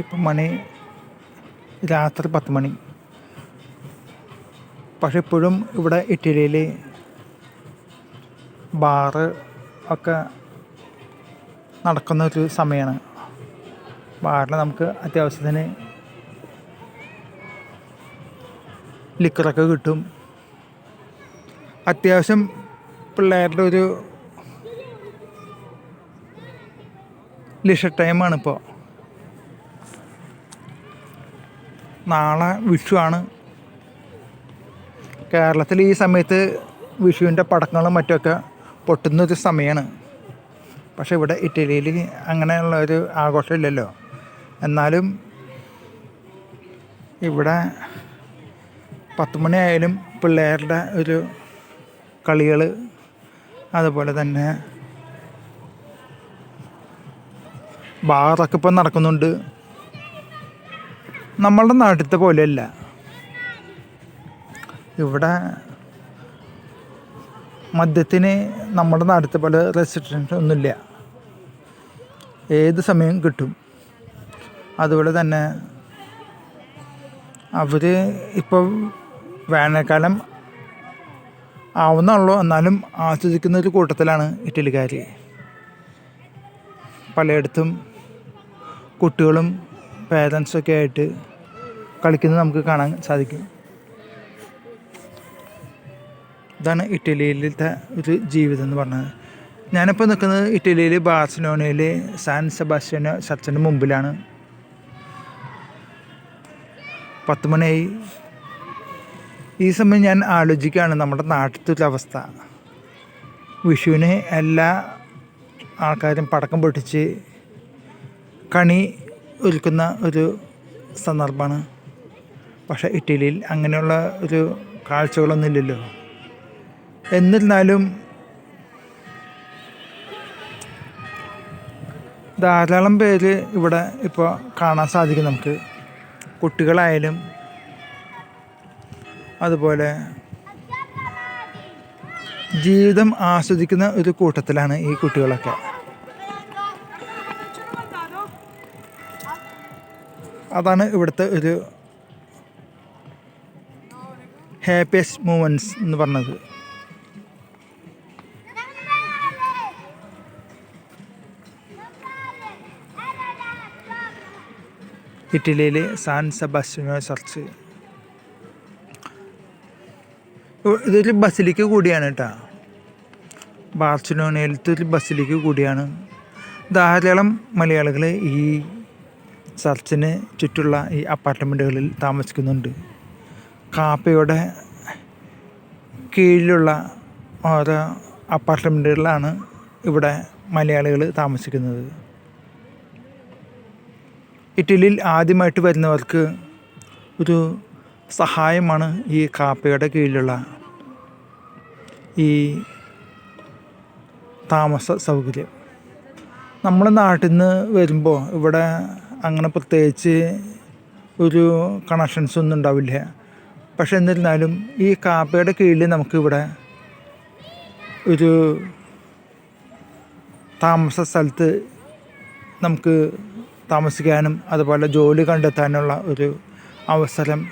ഇപ്പം മണി രാത്രി പത്ത് മണി. പക്ഷെ ഇപ്പോഴും ഇവിടെ ഇറ്റലിയിൽ ബാറ് ഒക്കെ നടക്കുന്ന ഒരു സമയമാണ് ബാറിൽ നമുക്ക് അത്യാവശ്യത്തിന് ലിക്കറൊക്കെ കിട്ടും. അത്യാവശ്യം പിള്ളേരുടെ ഒരു ലിഷ ടൈമാണ് ഇപ്പോൾ നാളെ വിഷു ആണ് കേരളത്തിൽ ഈ സമയത്ത് വിഷുവിന്റെ പടക്കങ്ങളും മറ്റുമൊക്കെ പൊട്ടുന്നൊരു സമയമാണ് പക്ഷേ ഇവിടെ ഇറ്റലിയിൽ അങ്ങനെയുള്ള ഒരു ആഘോഷമില്ലല്ലോ. എന്നാലും ഇവിടെ പത്ത് മണിയായാലും പിള്ളേരുടെ ഒരു കളികൾ അതുപോലെ തന്നെ ബാറൊക്കെ ഇപ്പം നടക്കുന്നുണ്ട്. നമ്മളുടെ നാട്ടിലത്തെ പോലെയല്ല. ഇവിടെ മദ്യത്തിന് നമ്മുടെ നാട്ടിലത്തെ പോലെ റെസ്ട്രിക്ഷൻസ് ഒന്നുമില്ല. ഏത് സമയം കിട്ടും. അതുപോലെ തന്നെ അവർ ഇപ്പോൾ വേനൽക്കാലം ആവുന്നുള്ളൂ. എന്നാലും ആസ്വദിക്കുന്ന ഒരു കൂട്ടത്തിലാണ് ഇറ്റലിക്കാർ പലയിടത്തും കുട്ടികളും പേരൻസൊക്കെ ആയിട്ട് കളിക്കുന്നത് നമുക്ക് കാണാൻ സാധിക്കും. ഇതാണ് ഇറ്റലിയിലത്തെ ഒരു ജീവിതം എന്ന് പറഞ്ഞത്. ഞാനിപ്പോൾ നിൽക്കുന്നത് ഇറ്റലിയിൽ ബാഴ്സലോണയിൽ സാൻ സെബാസ്റ്റ്യൻ ചർച്ചിന്റെ മുമ്പിലാണ്. പത്ത് മണിയായി. ഈ സമയം ഞാൻ ആലോചിക്കുകയാണ് നമ്മുടെ നാട്ടിലത്തെ അവസ്ഥ. വിഷുവിന് എല്ലാ ആൾക്കാരും പടക്കം പൊട്ടിച്ച് കണി ഒരുക്കുന്ന ഒരു സന്ദർഭമാണ്. പക്ഷേ ഇറ്റലിയിൽ അങ്ങനെയുള്ള ഒരു കാഴ്ചകളൊന്നും ഇല്ലല്ലോ. എന്നിരുന്നാലും ധാരാളം പേര് ഇവിടെ ഇപ്പോൾ കാണാൻ സാധിക്കും നമുക്ക്. കുട്ടികളായാലും അതുപോലെ ജീവിതം ആസ്വദിക്കുന്ന ഒരു കൂട്ടത്തിലാണ് ഈ കുട്ടികളൊക്കെ. അതാണ് ഇവിടുത്തെ ഒരു ഹാപ്പിയസ്റ്റ് മൂമെന്റ്സ് എന്ന് പറഞ്ഞത്. ഇറ്റലിയിലെ സാൻ സെബാസ്റ്റ്യനോ ചർച്ച് ഇതൊരു ബസിലേക്ക് കൂടിയാണ് കേട്ടോ. ബാർസലോണയിലത്തെ ഒരു ബസിലേക്ക് കൂടിയാണ്. ധാരാളം മലയാളികൾ ഈ ചർച്ചിന് ചുറ്റുള്ള ഈ അപ്പാർട്ട്മെന്റുകളിൽ താമസിക്കുന്നുണ്ട്. കാപ്പയുടെ കീഴിലുള്ള ഓരോ അപ്പാർട്ട്മെന്റുകളിലാണ് ഇവിടെ മലയാളികൾ താമസിക്കുന്നത്. ഇറ്റലിയിൽ ആദ്യമായിട്ട് വരുന്നവർക്ക് ഒരു സഹായമാണ് ഈ കാപ്പയുടെ കീഴിലുള്ള ഈ താമസ സൗകര്യം. നമ്മുടെ നാട്ടിൽ നിന്ന് വരുമ്പോൾ ഇവിടെ അങ്ങനെ പ്രത്യേകിച്ച് ഒരു കണക്ഷൻസ് ഒന്നും ഉണ്ടാവില്ല. പക്ഷെ എന്നിരുന്നാലും ഈ കാപ്പയുടെ കീഴിൽ നമുക്കിവിടെ ഒരു താമസ സ്ഥലത്ത് നമുക്ക് താമസിക്കാനും അതുപോലെ ജോലി കണ്ടെത്താനുള്ള ഒരു അവസരം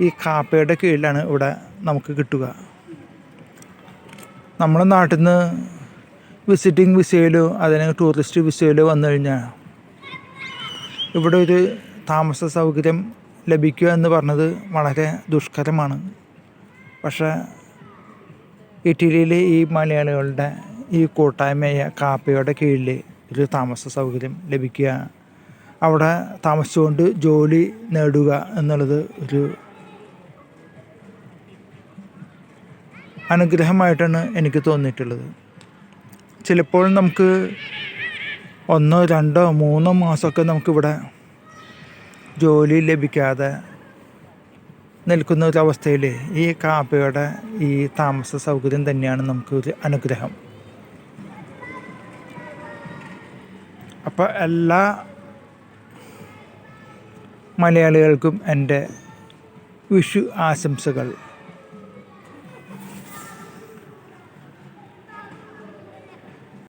ഈ കാപ്പയുടെ കീഴിലാണ് ഇവിടെ നമുക്ക് കിട്ടുക. നമ്മുടെ നാട്ടിൽ നിന്ന് വിസിറ്റിംഗ് വിസയിലോ അല്ലെങ്കിൽ ടൂറിസ്റ്റ് വിസയിലോ വന്നു കഴിഞ്ഞാൽ ഇവിടെ ഒരു താമസ സൗകര്യം ലഭിക്കുക എന്ന് പറഞ്ഞത് വളരെ ദുഷ്കരമാണ്. പക്ഷേ ഇറ്റലിയിലെ ഈ മലയാളികളുടെ ഈ കൂട്ടായ്മയായ കാപ്പയുടെ കീഴിൽ ഒരു താമസ സൗകര്യം ലഭിക്കുക അവിടെ താമസിച്ചുകൊണ്ട് ജോലി നേടുക എന്നുള്ളത് ഒരു അനുഗ്രഹമായിട്ടാണ് എനിക്ക് തോന്നിയിട്ടുള്ളത്. ചിലപ്പോൾ നമുക്ക് ഒന്നോ രണ്ടോ മൂന്നോ മാസമൊക്കെ നമുക്കിവിടെ ജോലി ലഭിക്കാതെ നിൽക്കുന്ന ഒരു അവസ്ഥയിൽ ഈ കാപ്പയുടെ ഈ താമസ സൗകര്യം തന്നെയാണ് നമുക്ക് ഒരു അനുഗ്രഹം. അപ്പോൾ എല്ലാ മലയാളികൾക്കും എന്റെ വിഷു ആശംസകൾ.